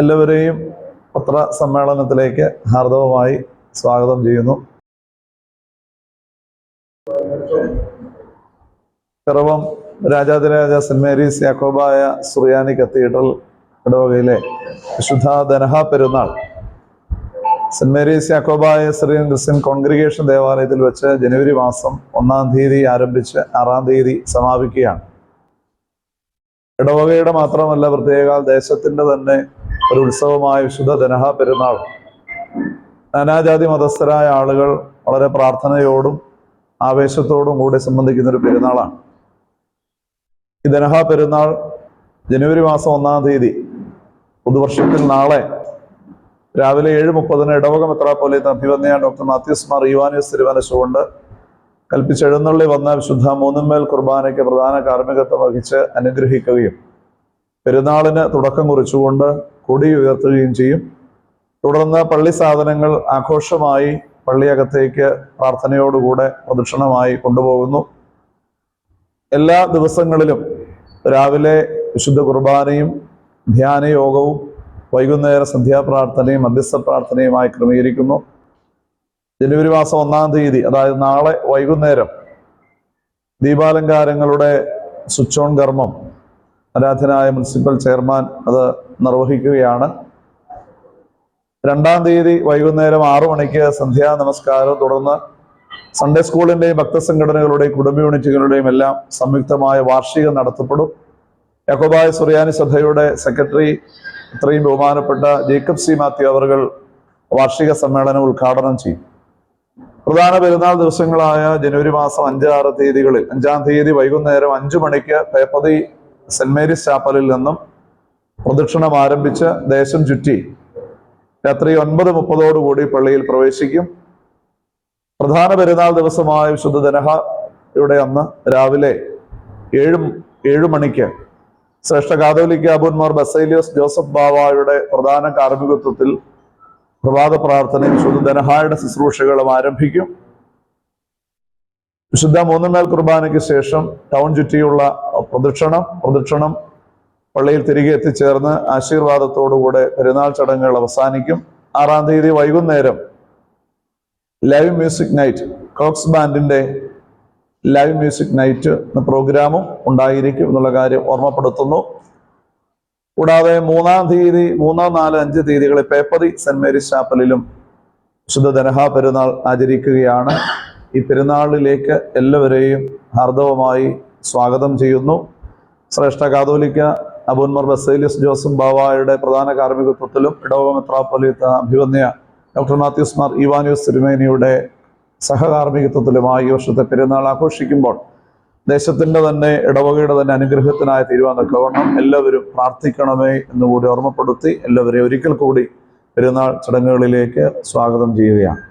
എല്ലാവരെയും പത്ര സമ്മേളനത്തിലേക്ക് ഹാർദവമായി സ്വാഗതം ചെയ്യുന്നു. Piravam Rajadhiraja saint Mary's Yakobaya Suriyani cathedral ഇടവകയിലെ വിശുദ്ധ ദനഹ പെരുന്നാൾ. Saint Mary's Yakobaya Shri Christian congregation ദേവാലയത്തിൽ വെച്ച് ജനുവരി മാസം ഒന്നാം തീയതി ആരംഭിച്ച് ആറാം തീയതി സമാപിക്കുകയാണ്. ഇടവകയുടെ മാത്രമല്ല പ്രത്യേക ദേശത്തിന്റെ തന്നെ ഒരു ഉത്സവമായ വിശുദ്ധ ധനഹ പെരുന്നാൾ. നാനാജാതി മതസ്ഥരായ ആളുകൾ വളരെ പ്രാർത്ഥനയോടും ആവേശത്തോടും കൂടി സംബന്ധിക്കുന്ന ഒരു പെരുന്നാളാണ്. ഈ ധനഹ പെരുന്നാൾ ജനുവരി മാസം ഒന്നാം തീയതി പുതുവർഷത്തിൽ നാളെ രാവിലെ ഏഴ് മുപ്പതിന് ഇടവക മെത്രാപ്പൊലീത്ത അഭിവന്യ ഡോക്ടർ മാത്യൂസ് മാർ യുവാനിയസ് തിരുവനശുകൊണ്ട് കൽപ്പിച്ചെഴുന്നള്ളി വന്ന വിശുദ്ധ മൂന്നുമേൽ കുർബാനയ്ക്ക് പ്രധാന കാർമ്മികത്വം വഹിച്ച് അനുഗ്രഹിക്കുകയും പെരുന്നാളിന് തുടക്കം കുറിച്ചുകൊണ്ട് കൊടി ഉയർത്തുകയും ചെയ്യും. തുടർന്ന് പള്ളി സാധനങ്ങൾ ആഘോഷമായി പള്ളിയകത്തേക്ക് പ്രാർത്ഥനയോടുകൂടെ പ്രദക്ഷിണമായി കൊണ്ടുപോകുന്നു. എല്ലാ ദിവസങ്ങളിലും രാവിലെ വിശുദ്ധ കുർബാനയും ധ്യാനയോഗവും വൈകുന്നേര സന്ധ്യാപ്രാർത്ഥനയും മധ്യസ്ഥ പ്രാർത്ഥനയുമായി ക്രമീകരിക്കുന്നു. ജനുവരി മാസം ഒന്നാം തീയതി അതായത് നാളെ വൈകുന്നേരം ദീപാലങ്കാരങ്ങളുടെ സ്വിച്ച് ഓൺ കർമ്മം ആരാധനായ മുനിസിപ്പൽ ചെയർമാൻ അത് നിർവഹിക്കുകയാണ്. രണ്ടാം തീയതി വൈകുന്നേരം ആറു മണിക്ക് സന്ധ്യാ നമസ്കാരം. തുടർന്ന് സൺഡേ സ്കൂളിന്റെയും ഭക്തസംഘടനകളുടെയും കുടുംബ യൂണിറ്റുകളുടെയും എല്ലാം സംയുക്തമായ വാർഷികം നടത്തപ്പെടും. യഹോബായ സുറിയാനി സഭയുടെ സെക്രട്ടറി ഇത്രയും ബഹുമാനപ്പെട്ട ജേക്കബ് സി. മാത്യു അവർകൾ വാർഷിക സമ്മേളനം ഉദ്ഘാടനം ചെയ്യും. പ്രധാന പെരുന്നാൾ ദിവസങ്ങളായ ജനുവരി മാസം അഞ്ചാറ് തീയതികളിൽ അഞ്ചാം തീയതി വൈകുന്നേരം അഞ്ചു മണിക്ക് പേപ്പതി സെന്റ് മേരീസ് ചാപ്പലിൽ നിന്നും പ്രദക്ഷിണം ആരംഭിച്ച് ദേശം ചുറ്റി രാത്രി ഒൻപത് മുപ്പതോടുകൂടി പള്ളിയിൽ പ്രവേശിക്കും. പ്രധാന പെരുന്നാൾ ദിവസമായ വിശുദ്ധ ദനഹയുടെ അന്ന് രാവിലെ ഏഴ് ഏഴു മണിക്ക് ശ്രേഷ്ഠ കാതോലിക്ക അബുന്മാർ ബസൈലിയോസ് ജോസഫ് ബാവായുടെ പ്രധാന കാർമ്മികത്വത്തിൽ പ്രഭാത പ്രാർത്ഥനയും വിശുദ്ധ ദനഹായുടെ ശുശ്രൂഷകളും ആരംഭിക്കും. വിശുദ്ധ മൂന്നുമേൽ കുർബാനയ്ക്ക് ശേഷം ടൗൺ ചുറ്റിയുള്ള പ്രദക്ഷിണം പ്രദക്ഷിണം പള്ളിയിൽ തിരികെ എത്തിച്ചേർന്ന് ആശീർവാദത്തോടുകൂടെ പെരുന്നാൾ ചടങ്ങുകൾ അവസാനിക്കും. ആറാം തീയതി വൈകുന്നേരം ലൈവ് മ്യൂസിക് നൈറ്റ് കോക്സ് ബാൻഡിന്റെ ലൈവ് മ്യൂസിക് നൈറ്റ് എന്ന പ്രോഗ്രാമും ഉണ്ടായിരിക്കും എന്നുള്ള കാര്യം ഓർമ്മപ്പെടുത്തുന്നു. കൂടാതെ മൂന്നാം തീയതി മൂന്നാം നാല് അഞ്ച് തീയതികളിൽ പേപ്പതി സെന്റ് മേരീസ് ചാപ്പലിലും ശുദ്ധ ദനഹ പെരുന്നാൾ ആചരിക്കുകയാണ്. ഈ പെരുന്നാളിലേക്ക് എല്ലാവരെയും ഹാർദവമായി സ്വാഗതം ചെയ്യുന്നു. ശ്രേഷ്ഠ കാതോലിക്ക അബുന്മർ ബസേലിയസ് ജോസഫ് ബാവായുടെ പ്രധാന കാർമ്മികത്വത്തിലും ഇടവക അഭിവന്യ ഡോക്ടർ മാത്യൂസ് മാർ ഇവാനിയോസ് തിരുമേനിയുടെ സഹകാർമ്മികത്വത്തിലുമായി ഈ വർഷത്തെ പെരുന്നാൾ ആഘോഷിക്കുമ്പോൾ ദേശത്തിന്റെ തന്നെ ഇടവകയുടെ തന്നെ അനുഗ്രഹത്തിനായ തീരുമാനത്തക്കവണ്ണം എല്ലാവരും പ്രാർത്ഥിക്കണമേ എന്നുകൂടി ഓർമ്മപ്പെടുത്തി എല്ലാവരെയും ഒരിക്കൽ കൂടി പെരുന്നാൾ ചടങ്ങുകളിലേക്ക് സ്വാഗതം ചെയ്യുകയാണ്.